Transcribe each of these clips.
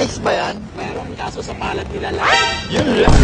taste ba yan? Meron kaso sa palad nila lang. Yun lang.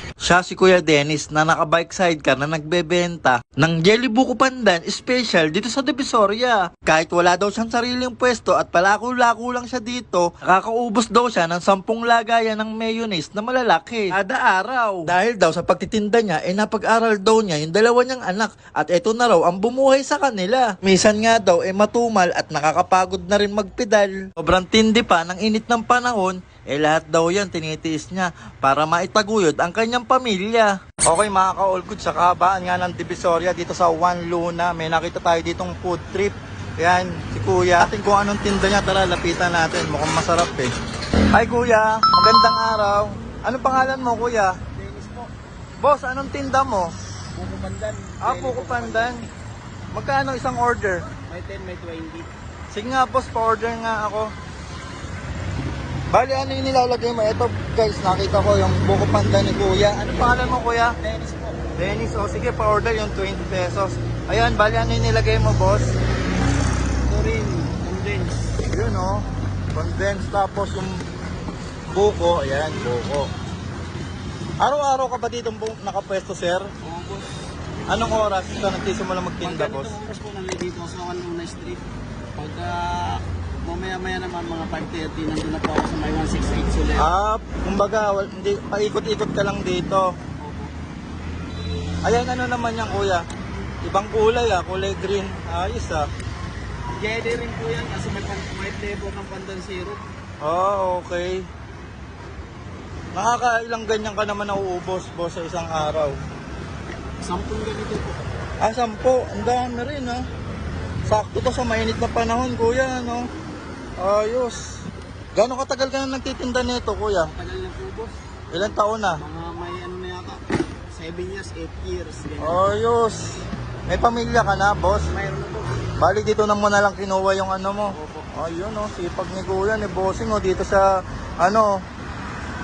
Siya si Kuya Dennis na naka-bike sidecar na nagbebenta ng Jelly Buko Pandan special dito sa Divisoria. Kahit wala daw siyang sariling pwesto at palako-lako lang siya dito, nakakaubos daw siya ng sampung lagayan ng mayonnaise na malalaki kada araw. Dahil daw sa pagtitinda niya, eh napag-aral daw niya yung dalawa niyang anak at ito na raw ang bumuhay sa kanila. Misan nga daw eh matumal at nakakapagod na rin magpedal. Sobrang tindi pa ng init ng panahon, eh lahat daw yan tinitiis niya para maitaguyod ang kanyang pamilya. Okay mga ka-all good, sa kahabaan nga ng Divisoria dito sa One Luna, may nakita tayo ditong food trip. Yan, si Kuya. Atin kung anong tinda niya, tara lapitan natin. Mukhang masarap eh. Hi Kuya, magandang araw. Anong pangalan mo Kuya? Dennis po. Boss, anong tinda mo? Buko pandan. Ah, Buko Pandan. Magkano isang order? May 10, may 20. Sige nga boss, pa-order nga ako. Bali, ano yung nilalagay mo? Ito guys, nakita ko yung buko panda ni Kuya. Ano pangalan mo Kuya? Dennis po. Dennis, o sige, pa-order yung 20 pesos. Ayan, bali, ano yung nilagay mo boss? Ito rin, condense. Yun o, condensed tapos yung buko. Ayan, buko. Araw-araw ka ba dito nakapwesto, sir? Oo, boss. Anong oras ka nagsisimula magtinda, Pag boss? ganito oras po nandito sa Wanluna Street. Pagka mamaya-maya naman mga 5.30, nandun na po ako sa may 168 Soler. Ah, kumbaga, wal- hindi, paikot-ikot ka lang dito. Ayan, ano naman yan, kuya? Ibang kulay ah, kulay green. Ayos ah. Jedi rin po yan kasi may, pan- flavor ng pandan syrup. Oh, okay. Nakakailang ganyan ka naman nauubos, boss, sa isang araw. Sampung ganito po. Ah, sampo. Ang dami rin ah. Sakto to sa mainit na panahon, kuya, no? Ayos. Gano'ng katagal ka na nagtitinda nito, kuya? Tagal na po, boss. Ilang taon na? Mga may ano na yata, 7 years, 8 years. Ganyan. Ayos. May pamilya ka na, boss? Mayroon na po. Bali, dito na mo na lang kinuha yung ano mo. Opo. Ayun oh, sipag ni Kuya, ni Bossing oh, dito sa, ano,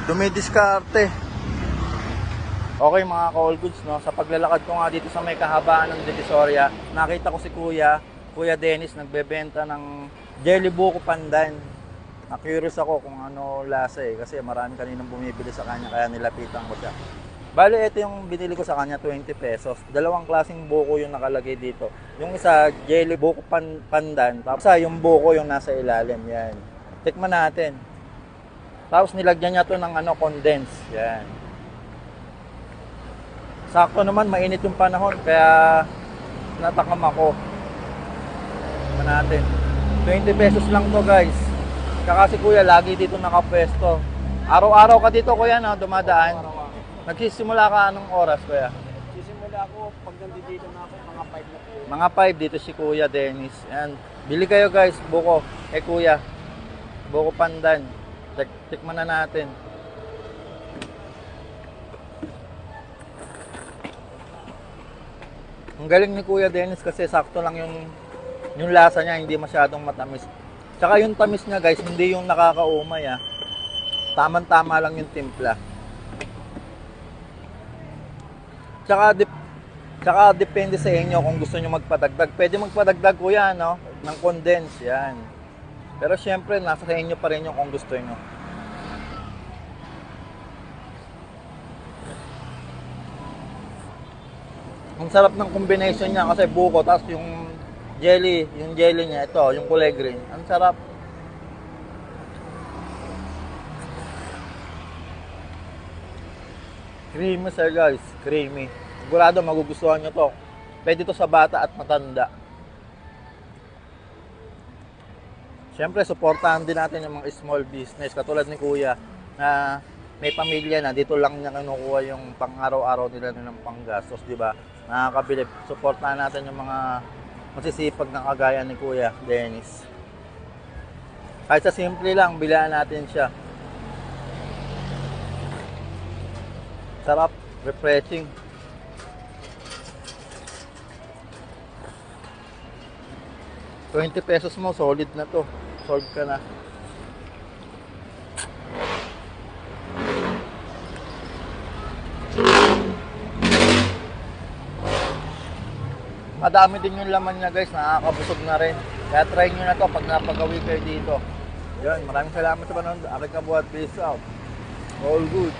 dumidiskarte. Okay mga ka-all goods, no? sa paglalakad ko nga dito sa may kahabaan ng Divisoria, nakita ko si Kuya, Kuya Dennis, nagbebenta ng jelly buko pandan. Na-curious ako kung ano lasa eh, kasi marami kaninang bumibili sa kanya, kaya nilapitan ko siya. Bali, ito yung binili ko sa kanya, 20 pesos. Dalawang klaseng buko yung nakalagay dito. Yung isa, jelly buko pan pandan. Tapos yung buko yung nasa ilalim. Yan. Tikman natin. Tapos nilagyan niya to ng ano, condense. Yan. Sakto naman, mainit yung panahon. Kaya natakam ako. Tikman natin. 20 pesos lang to guys. Kaka si kuya, lagi dito nakapwesto. Araw-araw ka dito kuya na dumadaan. Nagsisimula ka anong oras, kuya? Sisimula ako, pag nandito na ako, mga 5 na po. Mga 5 dito si Kuya Dennis. Yan. Bili kayo guys, buko. Eh kuya, buko pandan. Tik tikman na natin. Ang galing ni Kuya Dennis kasi sakto lang yung yung lasa niya, hindi masyadong matamis. Tsaka yung tamis niya guys, hindi yung nakakaumay ah. Taman-tama lang yung timpla. Tsaka, dip, tsaka depende sa inyo kung gusto nyo magpadagdag. Pwede magpadagdag kuya, no? Ng condense, yan. Pero syempre, nasa sa inyo pa rin yung kung gusto nyo. Ang sarap ng combination niya kasi buko, tapos yung jelly, yung jelly niya, ito, yung kulay green. Ang sarap. Creamy sir guys, creamy. Sigurado magugustuhan nyo to. Pwede to sa bata at matanda. Siyempre, supportahan din natin yung mga small business. Katulad ni Kuya, na may pamilya na, dito lang niya kinukuha yung pang-araw-araw nila ng panggastos, di ba? Nakakabilib. Supportahan natin yung mga masisipag na kagaya ni Kuya Dennis. Kahit sa simple lang, bilaan natin siya. Sarap, refreshing. Twenty pesos mo, solid na to. Solid ka na. Madami din yung laman niya guys, nakakabusog na rin. Kaya try nyo na to pag napagawi kayo dito. Yan, maraming salamat sa panonood. Aking kabuhat. Peace out. All good.